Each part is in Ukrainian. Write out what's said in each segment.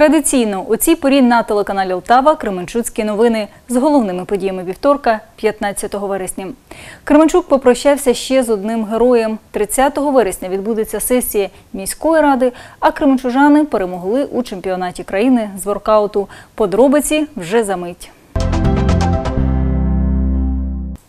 Традиційно у цій порі на телеканалі Лтава Кременчуцькі новини з головними подіями вівторка, 15 вересня. Кременчук попрощався ще з одним героєм. 30 вересня відбудеться сесія міської ради, а кременчужани перемогли у чемпіонаті країни з воркауту. Подробиці вже за мить.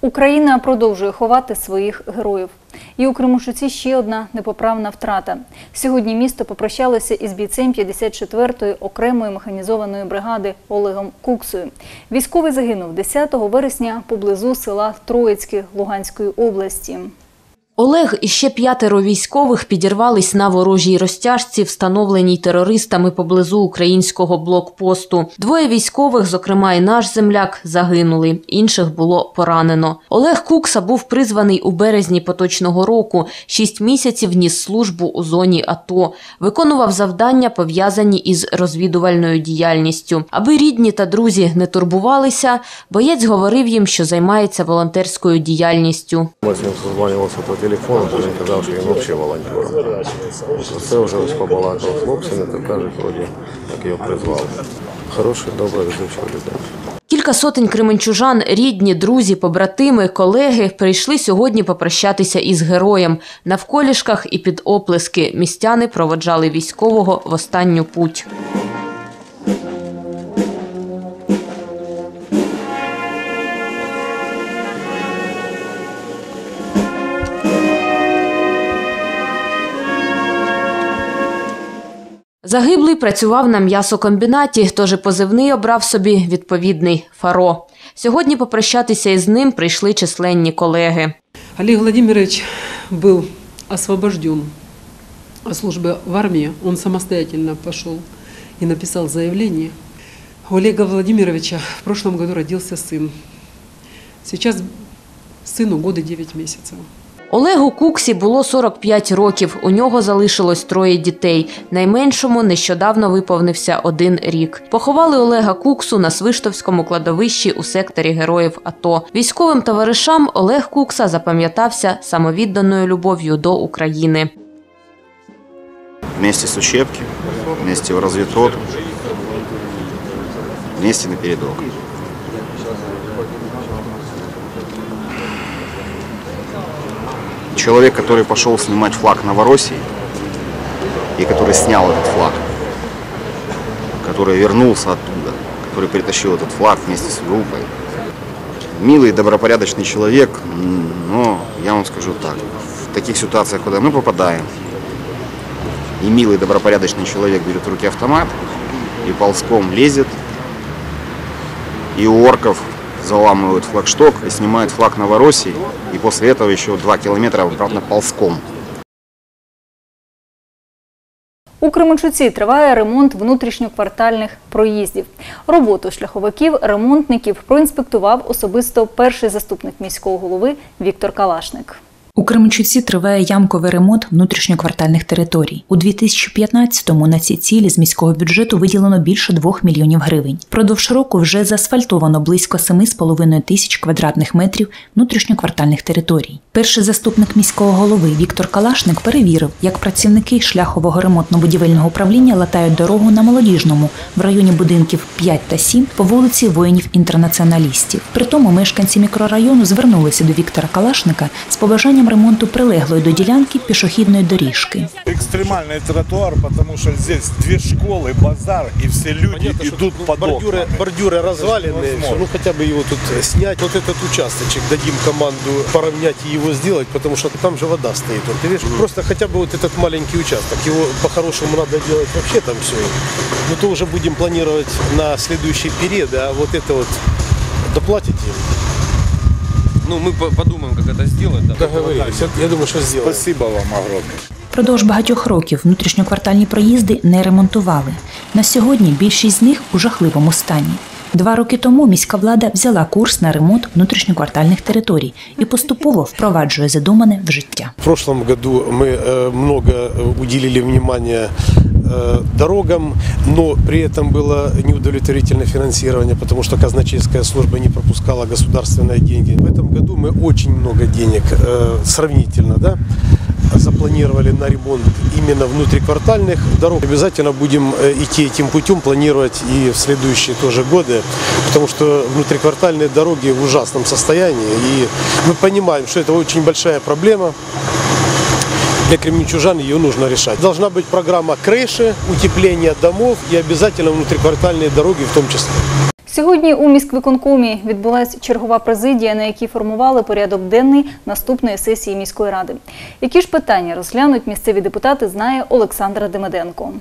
Україна продовжує ховати своїх героїв. І у Кримушуці ще одна непоправна втрата. Сьогодні місто попрощалося із бійцем 54-ї окремої механізованої бригади Олегом Куксою. Військовий загинув 10 вересня поблизу села Троїцьке Луганської області. Олег і ще п'ятеро військових підірвались на ворожій розтяжці, встановленій терористами поблизу українського блокпосту. Двоє військових, зокрема і наш земляк, загинули. Інших було поранено. Олег Кукса був призваний у березні поточного року. Шість місяців ніс службу у зоні АТО. Виконував завдання, пов'язані із розвідувальною діяльністю. Аби рідні та друзі не турбувалися, боєць говорив їм, що займається волонтерською діяльністю. Ми з ним то він казав, що він взагалі волонтер. Це вже ось побалакав хлопцями, то кажуть, вроді, як його призвали. Хороший, добрий, везучий людей. Кілька сотень кременчужан, рідні, друзі, побратими, колеги прийшли сьогодні попрощатися із героєм. Навколішках і під оплески містяни проводжали військового в останню путь. Загиблий працював на м'ясокомбінаті, тож і позивний обрав собі відповідний фаро. Сьогодні попрощатися із ним прийшли численні колеги. Олег Владимирович был освобожден от службы в армии. Он самостоятельно пошел и написал заявление. У Олега Владимировича в прошлом году родился сын. Сейчас сыну года 9 месяцев. Олегу Куксі було 45 років. У нього залишилось троє дітей. Найменшому нещодавно виповнився один рік. Поховали Олега Куксу на Свиштовському кладовищі у секторі героїв АТО. Військовим товаришам Олег Кукса запам'ятався самовідданою любов'ю до України. Вместе с учебки, вместе в разведроту, вместе на передок. Человек, который пошел снимать флаг Новороссии и который снял этот флаг, который вернулся оттуда, который притащил этот флаг вместе с группой. Милый, добропорядочный человек, но я вам скажу так, в таких ситуациях, куда мы попадаем, и милый, добропорядочный человек берет в руки автомат и ползком лезет, и у орков заламывают флагшток и снимают флаг Новороссии, и после этого еще два километра обратно ползком. У Кременчуці триває ремонт внутрішньоквартальних проїздів. Роботу шляховиків, ремонтників проінспектував особисто перший заступник міського голови Віктор Калашник. У Кременчуці триває ямковий ремонт внутрішньоквартальних територій. У 2015-му на ці цілі з міського бюджету виділено більше 2 мільйонів гривень. Продовж року вже заасфальтовано близько 7,5 тисяч квадратних метрів внутрішньоквартальних територій. Перший заступник міського голови Віктор Калашник перевірив, як працівники шляхового ремонтно-будівельного управління латають дорогу на молодіжному в районі будинків 5 та 7 по вулиці воїнів-інтернаціоналістів. Притому мешканці мікрорайону звернулися до Віктора Калашника з побажанням ремонту прилеглої до ділянки пішохідної доріжки. Экстремальный тротуар, потому что здесь две школы, базар, и все люди Понятно, что идут тут под бордюры, окнами. бордюры разваленные, Невозможно. ну хотя бы его тут э, снять. Вот этот участочек дадим команду поровнять и его сделать, потому что там же вода стоит. Вот, ты видишь, просто хотя бы вот этот маленький участок, его по-хорошему надо делать вообще там все. Но то уже будем планировать на следующий период, а вот это вот доплатите им. Ну, мы по- подумаем, как это сделать. Да. Договорились. Я думаю, что сделаем. Спасибо вам огромное. Продовж багатьох років внутрішньоквартальні проїзди не ремонтували. На сьогодні більшість з них у жахливому стані. Два роки тому міська влада взяла курс на ремонт внутрішньоквартальних територій і поступово впроваджує задумане в життя. В прошлом году мы э, много э, уделили внимания э, дорогам, но при этом было неудовлетворительное финансирование, потому что казначейская служба не пропускала государственные деньги. В этом году мы очень много денег, э, сравнительно, да, запланировали на ремонт именно внутриквартальных дорог. Обязательно будем э, идти этим путем, планировать и в следующие тоже годы, потому что внутриквартальные дороги в ужасном состоянии. И мы понимаем, что это очень большая проблема. Для кременчужан ее нужно решать. Должна быть программа крыши, утепления домов и обязательно внутриквартальные дороги в том числе. Сьогодні у міськвиконкомі відбулася чергова президія, на якій формували порядок денний наступної сесії міської ради. Які ж питання розглянуть місцеві депутати, знає Олександра Демиденко.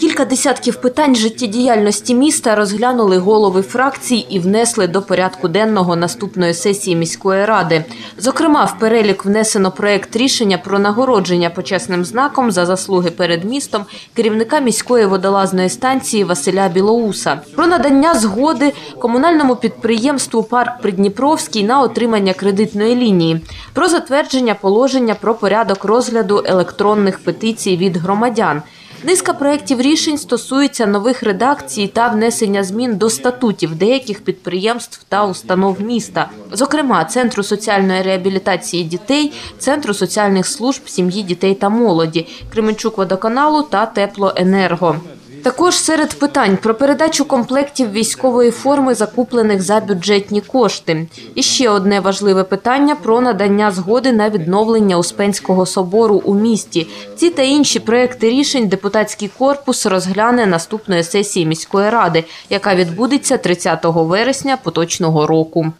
Кілька десятків питань життєдіяльності міста розглянули голови фракцій і внесли до порядку денного наступної сесії міської ради. Зокрема, в перелік внесено проект рішення про нагородження почесним знаком за заслуги перед містом керівника міської водолазної станції Василя Білоуса, про надання згоди комунальному підприємству Парк Придніпровський на отримання кредитної лінії, про затвердження положення про порядок розгляду електронних петицій від громадян. Низка проєктів рішень стосується нових редакцій та внесення змін до статутів деяких підприємств та установ міста, зокрема Центру соціальної реабілітації дітей, Центру соціальних служб сім'ї, дітей та молоді, Кременчук водоканалу та Теплоенерго. Також серед питань про передачу комплектів військової форми, закуплених за бюджетні кошти. І ще одне важливе питання про надання згоди на відновлення Успенського собору у місті. Ці та інші проекти рішень депутатський корпус розгляне наступної сесії міської ради, яка відбудеться 30 вересня поточного року.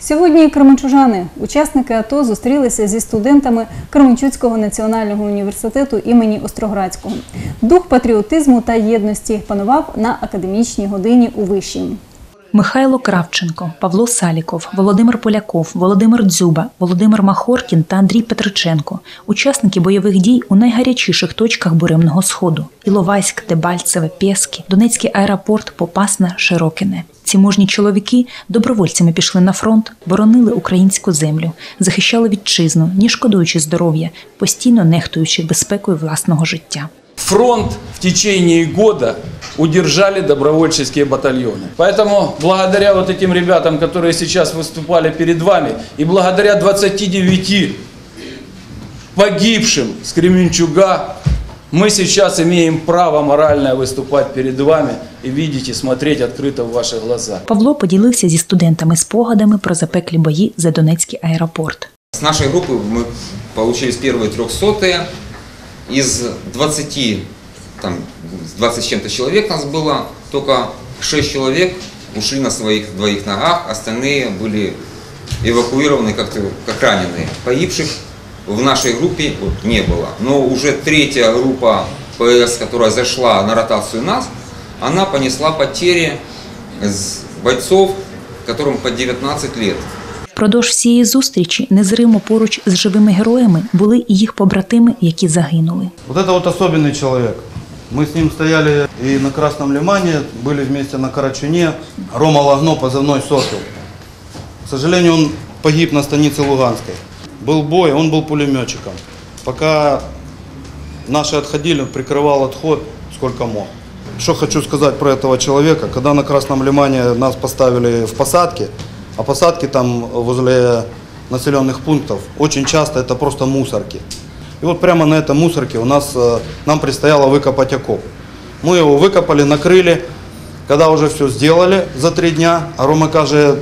Сьогодні кременчужани, учасники АТО, зустрілися зі студентами Кременчуцького національного університету імені Остроградського. Дух патріотизму та єдності панував на академічній годині у вишім. Михайло Кравченко, Павло Саліков, Володимир Поляков, Володимир Дзюба, Володимир Махоркін та Андрій Петриченко учасники бойових дій у найгарячіших точках буремного сходу: Іловайськ, Дебальцеве, Пєски, Донецький аеропорт, Попасна, Широкине. Ці мужні чоловіки добровольцями пішли на фронт, боронили українську землю, захищали вітчизну, ні шкодуючи здоров'я, постійно нехтуючи безпекою власного життя. Фронт в течение года удержали добровольческие батальоны. Поэтому благодаря вот этим ребятам, которые сейчас выступали перед вами, и благодаря 29 погибшим с Кременчуга, мы сейчас имеем право моральное выступать перед вами и видеть и смотреть открыто в ваши глаза. Павло поділився зі студентами спогадами про запеклі бої за Донецький аеропорт. С нашей группы мы получились первые трехсотые. Из 20, там, 20 с чем-то человек нас было, только 6 человек ушли на своих двоих ногах, остальные были эвакуированы как, как раненые. Погибших в нашей группе вот, не было. Но уже третья группа ПС, которая зашла на ротацию нас, она понесла потери с бойцов, которым по 19 лет. Впродовж всієї зустрічі незримо поруч з живими героями були і їх побратими, які загинули. Вот это вот особенный человек. Мы с ним стояли и на Красном Лимане, были вместе на Карачуне. Рома Лагно, позывной Сокол. К сожалению, он погиб на станице Луганской. Был бой, он был пулеметчиком. Пока наши отходили, он прикрывал отход сколько мог. Что хочу сказать про этого человека. Когда на Красном Лимане нас поставили в посадке, а посадки там возле населенных пунктов, очень часто это просто мусорки. И вот прямо на этой мусорке у нас, э, нам предстояло выкопать окоп. Мы его выкопали, накрыли. Когда уже все сделали за три дня, а Рома каже,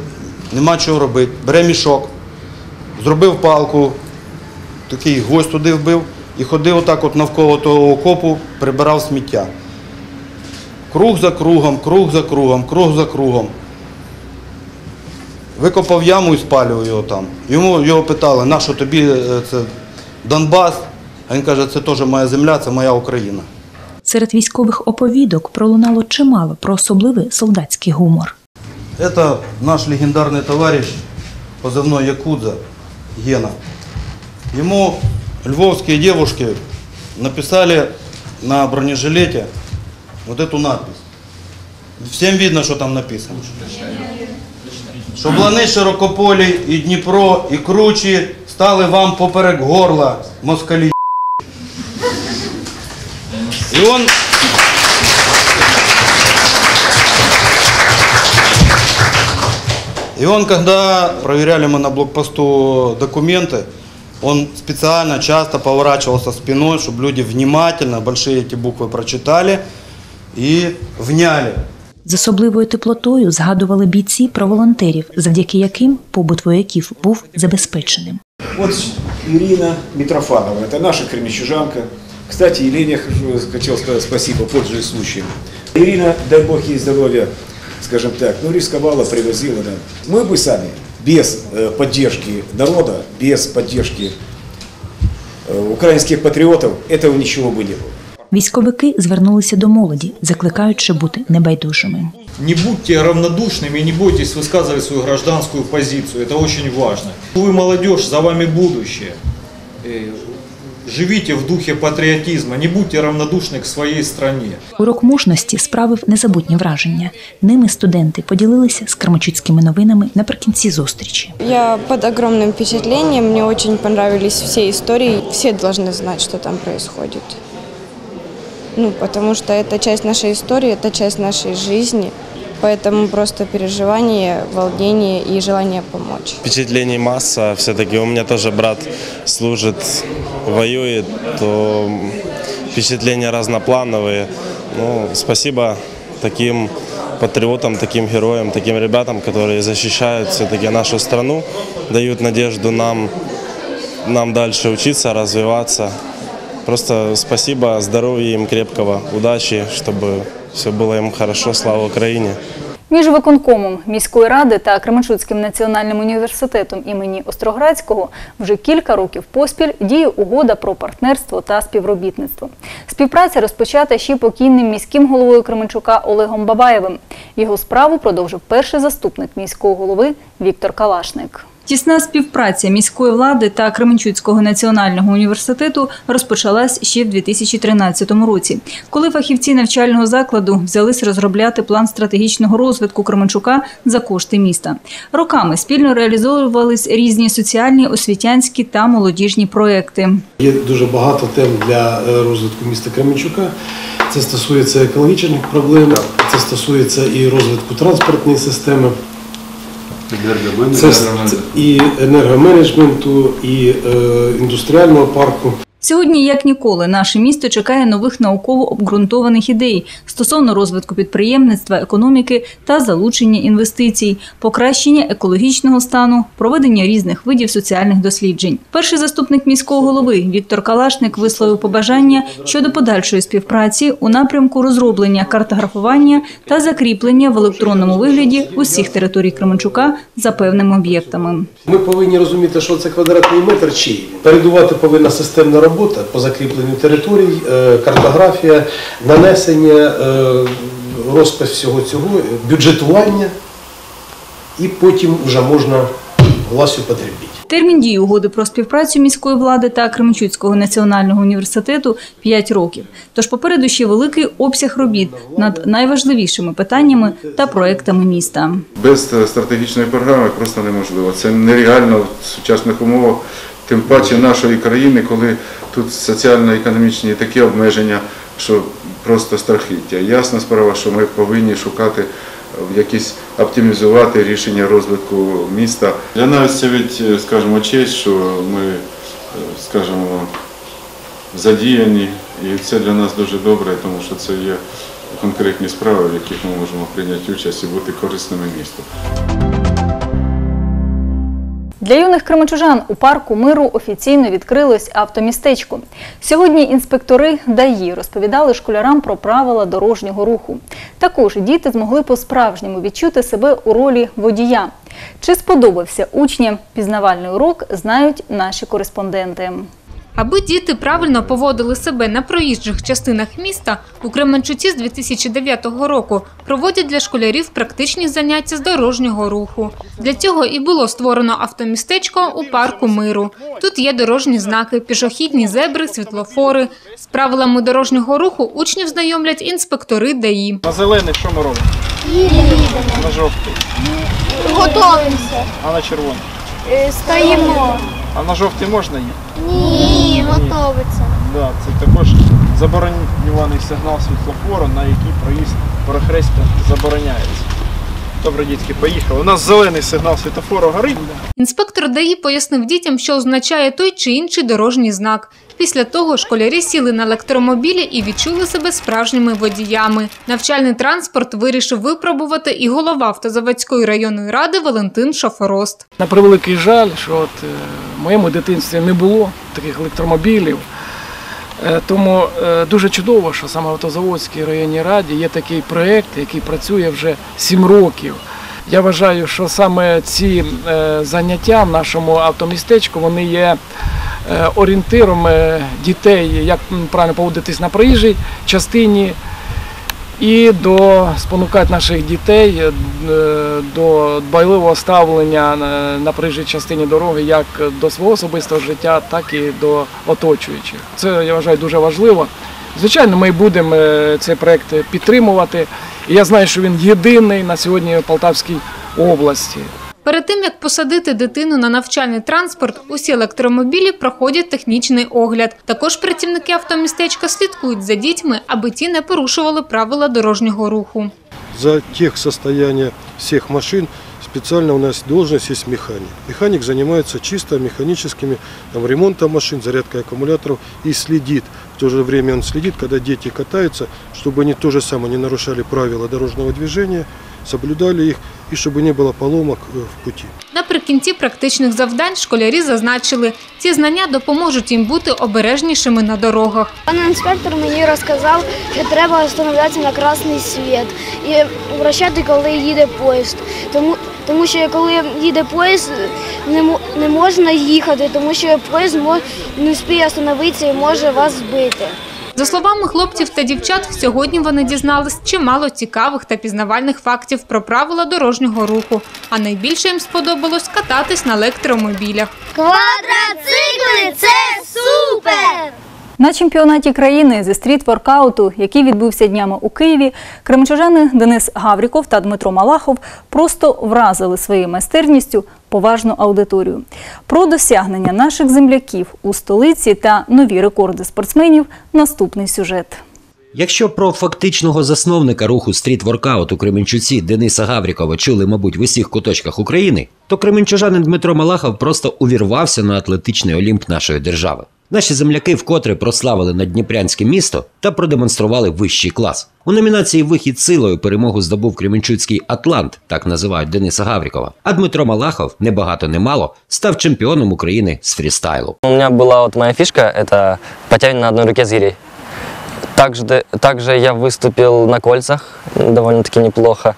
нема чого робити, бере мішок, зробив палку, такий гвоздь туди вбив і ходив отак от навколо того окопу, прибирав сміття. Круг за кругом, круг за кругом, круг за кругом. Викопав яму і спалював його там. Йому його питали, на що тобі е, це Донбас? А він каже, це теж моя земля, це моя Україна. Серед військових оповідок пролунало чимало про особливий солдатський гумор. Это наш легендарный товарищ, позывной Якудза, Гена. Ему львовские девушки написали на бронежилете вот эту надпись. Всем видно, что там написано. Щоб лани широкополі і Дніпро, і кручі стали вам поперек горла, москалі. І он И он, когда проверяли мы на блокпосту документы, Он специально часто поворачивался спиной, чтобы люди внимательно большие эти буквы прочитали и вняли. З особливою теплотою згадували бійці про волонтерів, завдяки яким побут вояків був забезпеченим. Вот Ирина Митрофанова, это наша кремичужанка. Кстати, Елене хочу- хотел сказать спасибо, пользуясь случаем. Ирина, дай бог ей здоровья, скажем так, ну рисковала, привозила, да. Мы бы сами, без э, поддержки народа, без поддержки э, украинских патриотов, этого ничего бы не было. Військовики звернулися до молоді, закликаючи бути небайдужими. Не будьте равнодушными и не бойтесь высказывать свою гражданскую позицию. Это очень важно. Вы молодежь, за вами будущее. Э, Живите в духе патриотизма, не будьте равнодушны к своей стране. Урок мужності справив незабутні враження. Ними студенти поділилися з кармачуцькими новинами наприкінці зустрічі. Я под огромным впечатлением. Мне очень понравились все истории. Все должны знать, что там происходит. Ну, потому что это часть нашей истории, это часть нашей жизни. Поэтому просто переживание, волнение и желание помочь. Впечатлений масса. Все-таки у меня тоже брат служит, воюет, то впечатления разноплановые. Ну, спасибо таким патриотам, таким героям, таким ребятам, которые защищают все-таки нашу страну, дают надежду нам, нам дальше учиться, развиваться. Просто спасибо, здоровья им крепкого, удачи, чтобы все было им хорошо. Слава Украине! Між виконкомом міської ради та Кременчуцьким національним університетом імені Остроградського вже кілька років поспіль діє угода про партнерство та співробітництво. Співпраця розпочата ще покійним міським головою Кременчука Олегом Бабаєвим. Його справу продовжив перший заступник міського голови Віктор Калашник. Тісна співпраця міської влади та Кременчуцького національного університету розпочалась ще в 2013 році, коли фахівці навчального закладу взялись розробляти план стратегічного розвитку Кременчука за кошти міста. Роками спільно реалізовувались різні соціальні, освітянські та молодіжні проекти. Є дуже багато тем для е, розвитку міста Кременчука. Це стосується екологічних проблем, це стосується і розвитку транспортної системи. Це це і енергоменеджменту, і е, індустріального парку. Сьогодні, як ніколи, наше місто чекає нових науково обґрунтованих ідей стосовно розвитку підприємництва, економіки та залучення інвестицій, покращення екологічного стану, проведення різних видів соціальних досліджень. Перший заступник міського голови Віктор Калашник висловив побажання щодо подальшої співпраці у напрямку розроблення картографування та закріплення в електронному вигляді усіх територій Кременчука за певними об'єктами. Ми повинні розуміти, що це квадратний метр чий. Передувати повинна системна робота по закріпленню територій, е, картографія, нанесення, е, розпис всього цього, бюджетування, і потім вже можна властю потребити. Термін дії угоди про співпрацю міської влади та Кременчуцького національного університету 5 років. Тож попереду ще великий обсяг робіт над найважливішими питаннями та проектами міста. Без стратегічної програми просто неможливо. Це нереально в сучасних умовах, тим паче нашої країни, коли тут соціально-економічні такі обмеження, що просто страхіття. Ясна справа, що ми повинні шукати е, якісь оптимізувати рішення розвитку міста. Для нас це від, е, скажімо, честь, що ми, е, скажімо, задіяні, і це для нас дуже добре, тому що це є конкретні справи, в яких ми можемо прийняти участь і бути корисними місту. Для юних кримачужан у парку миру офіційно відкрилось автомістечко. Сьогодні інспектори ДАІ розповідали школярам про правила дорожнього руху. Також діти змогли по-справжньому відчути себе у ролі водія. Чи сподобався учням пізнавальний урок, знають наші кореспонденти. Аби діти правильно поводили себе на проїжджих частинах міста, у Кременчуці з 2009 року проводять для школярів практичні заняття з дорожнього руху. Для цього і було створено автомістечко у парку миру. Тут є дорожні знаки, пішохідні зебри, світлофори. З правилами дорожнього руху учнів знайомлять інспектори ДАІ. На зелений що ми робимо? На жовтий. Готовимося. А на червоний? Е, Стоїмо. А на жовтий можна їхати? Ні, готовиться. Да, це також заборонюваний сигнал світлофору, на який проїзд перехрестя забороняється. Добре, дітки, поїхали. У нас зелений сигнал світофору горить. Інспектор ДАІ пояснив дітям, що означає той чи інший дорожній знак. Після того школярі сіли на електромобілі і відчули себе справжніми водіями. Навчальний транспорт вирішив випробувати і голова Автозаводської районної ради Валентин Шафорост. На превеликий жаль, що от е, в моєму дитинстві не було таких електромобілів. Е, Тому е, дуже чудово, що саме в Автозаводській районній раді є такий проєкт, який працює вже 7 років. Я вважаю, що саме ці е, заняття в нашому автомістечку вони є орієнтиром дітей, як правильно поводитись на проїжджій частині, і до спонукати наших дітей е, до дбайливого ставлення на- проїжджій частині дороги як до свого особистого життя, так і до оточуючих. Це я вважаю дуже важливо. Звичайно, ми будемо е, цей проект підтримувати. Я знаю, що він єдиний на сьогодні в Полтавській області. Перед тим як посадити дитину на навчальний транспорт, усі електромобілі проходять технічний огляд. Також працівники автомістечка слідкують за дітьми, аби ті не порушували правила дорожнього руху. За тех состояние всех машин специально у нас должность есть механик. Механик занимается чисто механическими там, ремонтом машин, зарядкой аккумуляторов и следит. В то же время он следит, когда дети катаются, чтобы они то не нарушали правила дорожного движения, соблюдали их и чтобы не было поломок э, в пути. Наприкінці практичних завдань школярі зазначили, ці знання допоможуть їм бути обережнішими на дорогах. Пан інспектор мені розказав, що треба остановлятися на красний світ і вращати, коли їде поїзд. Тому, тому що коли їде поїзд, не, мо- не можна їхати, тому що поїзд мо- не встигає остановитися і може вас збити. За словами хлопців та дівчат, сьогодні вони дізнались чимало цікавих та пізнавальних фактів про правила дорожнього руху. А найбільше їм сподобалось кататись на електромобілях. Квадроцикли це супер! На чемпіонаті країни зі стріт-воркауту, який відбувся днями у Києві, кримчужани Денис Гавріков та Дмитро Малахов просто вразили своєю майстерністю поважну аудиторію. Про досягнення наших земляків у столиці та нові рекорди спортсменів наступний сюжет. Якщо про фактичного засновника руху стріт-воркаут у Кременчуці Дениса Гаврікова чули, мабуть, в усіх куточках України, то кременчужанин Дмитро Малахов просто увірвався на атлетичний олімп нашої держави. Наші земляки вкотре прославили наддніпрянське місто та продемонстрували вищий клас. У номінації Вихід силою перемогу здобув Кременчуцький Атлант, так називають Дениса Гаврікова. А Дмитро Малахов, небагато не мало, став чемпіоном України з фрістайлу. У мене була от моя фішка це потягнення на одній руці з гирей. Также, также я выступил на кольцах довольно-таки неплохо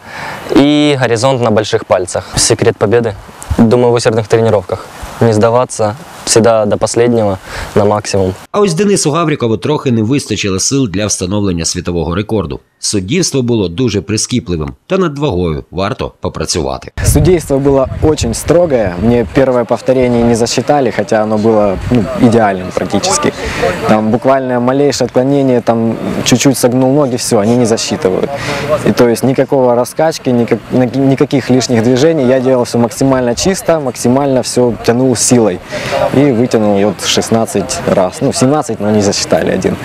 и горизонт на больших пальцах. Секрет победы, думаю, в усердных тренировках. Не сдаваться, всегда до последнего, на максимум. А ось Денису Гаврікову трохи не вистачило сил для встановлення світового рекорду. Суддівство було дуже прискіпливим, та над вагою варто попрацювати. Судейство было очень строгое. Мне первое повторение не засчитали, хотя оно было ну, идеальным практически. Там буквально малейшее отклонение, там чуть-чуть согнул ноги, все, они не засчитывают. И то есть никакого раскачки, никак- ни- никаких лишних движений. Я делал все максимально чисто, максимально все тянул силой. И вытянул вот 16 раз. Ну, 17, но не засчитали один.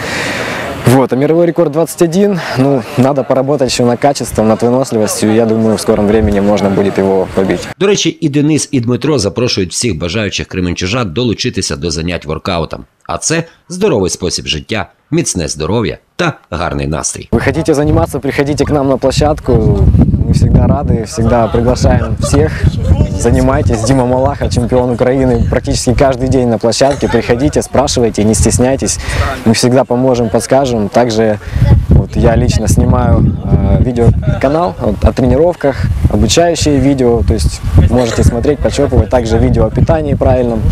Вот, а мировой рекорд 21. Ну, надо поработать еще над качеством, над выносливостью. Я думаю, в скором времени можно будет его побить. До речі, і Денис, і Дмитро запрошують всіх бажаючих кременчужан долучитися до занять воркаутом. А це здоровий спосіб життя, міцне здоров'я та гарний настрій. Вы хотите заниматься, приходите к нам на площадку. Мы всегда рады, всегда приглашаем всех. Занимайтесь. Дима Малаха, чемпион Украины, практически каждый день на площадке. Приходите, спрашивайте, не стесняйтесь. Мы всегда поможем, подскажем. Также вот я лично снимаю э, видеоканал вот, о тренировках, обучающие видео. То есть можете смотреть, почерпывать. Также видео о питании правильном.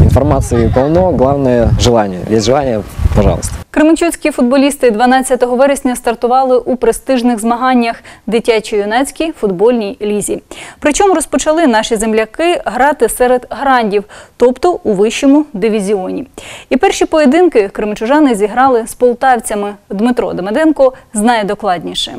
Информации полно. Главное желание. Есть желание, пожалуйста. Кременчуцькі футболісти 12 вересня стартували у престижних змаганнях дитячо-юнацькій футбольній лізі. Причому розпочали наші земляки грати серед грандів, тобто у вищому дивізіоні. І перші поєдинки кременчужани зіграли з полтавцями. Дмитро Демеденко знає докладніше.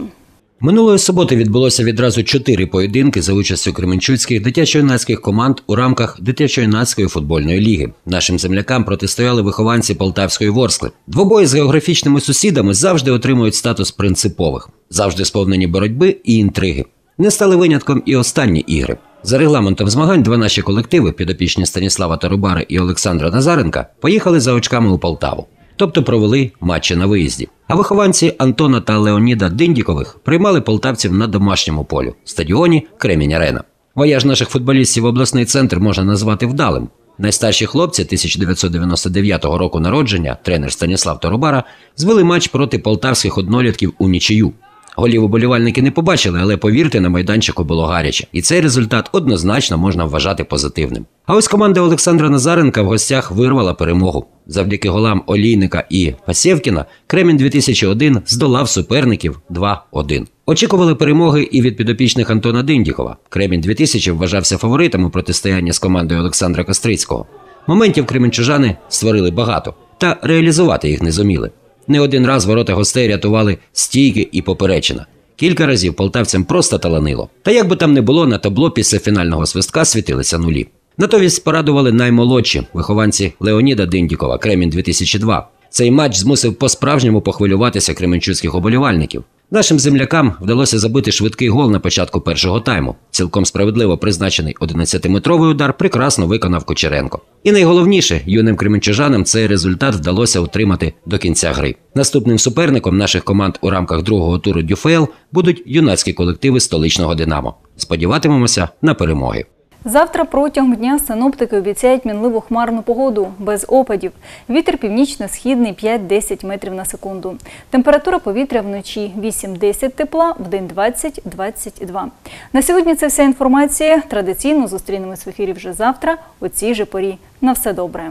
Минулої суботи відбулося відразу чотири поєдинки за участю кременчуцьких дитячо-юнацьких команд у рамках дитячо-юнацької футбольної ліги. Нашим землякам протистояли вихованці Полтавської Ворскли. Двобої з географічними сусідами завжди отримують статус принципових, завжди сповнені боротьби і інтриги. Не стали винятком і останні ігри. За регламентом змагань два наші колективи, підопічні Станіслава Тарубари і Олександра Назаренка, поїхали за очками у Полтаву, тобто провели матчі на виїзді. А вихованці Антона та Леоніда Диндікових приймали полтавців на домашньому полю стадіоні Кремінь Арена. Вояж наших футболістів в обласний центр можна назвати вдалим. Найстарші хлопці 1999 року народження, тренер Станіслав Торобара, звели матч проти полтавських однолітків у нічию. Голів уболівальники не побачили, але повірте, на майданчику було гаряче. І цей результат однозначно можна вважати позитивним. А ось команда Олександра Назаренка в гостях вирвала перемогу. Завдяки голам Олійника і Пасєвкіна Кремінь 2001 здолав суперників 2-1. Очікували перемоги і від підопічних Антона Диндікова. Кремінь 2000 вважався фаворитом у протистоянні з командою Олександра Кострицького. Моментів кременчужани створили багато, та реалізувати їх не зуміли. Не один раз ворота гостей рятували стійки і поперечина. Кілька разів полтавцям просто таланило. Та як би там не було, на табло після фінального свистка світилися нулі. Натомість порадували наймолодші вихованці Леоніда Диндікова, Кремінь 2002. Цей матч змусив по-справжньому похвилюватися кременчуцьких оболівальників. Нашим землякам вдалося забити швидкий гол на початку першого тайму. Цілком справедливо призначений 11-метровий удар прекрасно виконав Кучеренко. І найголовніше, юним кременчужанам цей результат вдалося утримати до кінця гри. Наступним суперником наших команд у рамках другого туру Дюфел будуть юнацькі колективи столичного Динамо. Сподіватимемося на перемоги. Завтра протягом дня синоптики обіцяють мінливу хмарну погоду без опадів. Вітер північно-східний 5-10 метрів на секунду. Температура повітря вночі 8-10 тепла, в день 20-22. На сьогодні це вся інформація. Традиційно зустрінемось в ефірі вже завтра у цій же порі. На все добре.